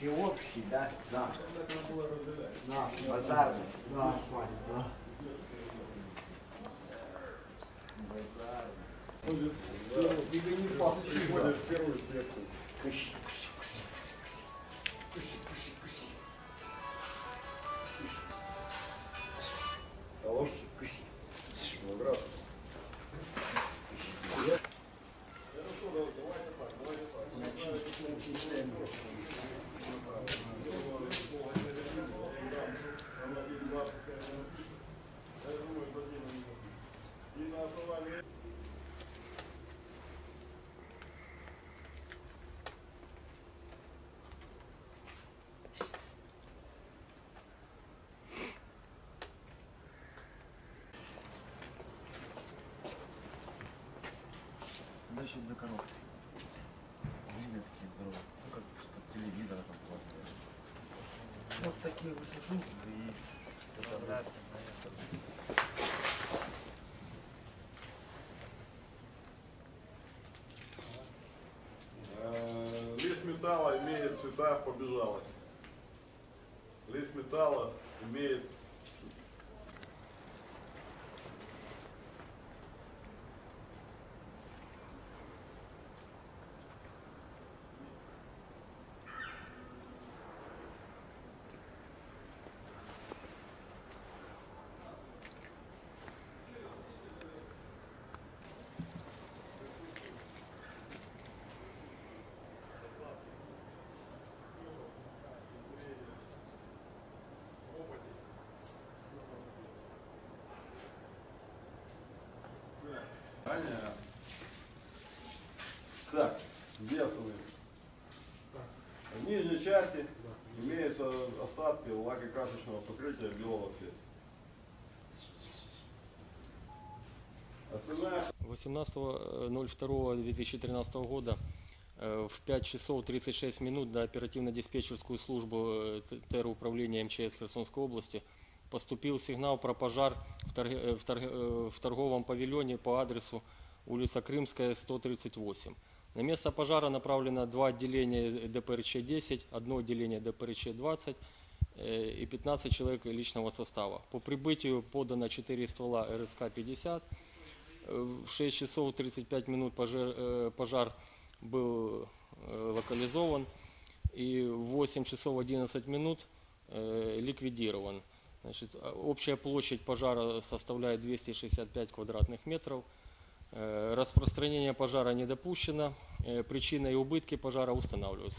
Чи общий, да? Да. На, базарный. Да, Ваня, секцию. Куси, куси, куси, куси, куси, куси, куси, куси, куси. ну, здравствуйте. Дальше для коров. Длинные такие здоровые. Ну как под телевизор там платят. Вот такие высоту и стандартно, Э, Лист металла имеет цвета побежалость. Лист металла имеет Аня. Так, где остановились? В нижней части имеются остатки лакокрасочного покрытия белого цвета. Остальная 18.02.2013 года э, в 5 часов 36 минут на оперативно-диспетчерскую службу э, ТР управления МЧС Херсонской области поступил сигнал про пожар в, торг- э, в торг- э, в торговом павильоне по адресу улица Крымская, 138. На место пожара направлено два отделения ДПРЧ-10, одно отделение ДПРЧ-20 э, и 15 человек личного состава. По прибытию подано 4 ствола РСК-50. Э, В 6 часов 35 минут пожар, пожар был локализован и в 8 часов 11 минут ликвидирован. Значит, а, общая площадь пожара составляет 265 квадратных метров. Э, Распространение пожара не допущено. Э, Причина и убытки пожара устанавливаются.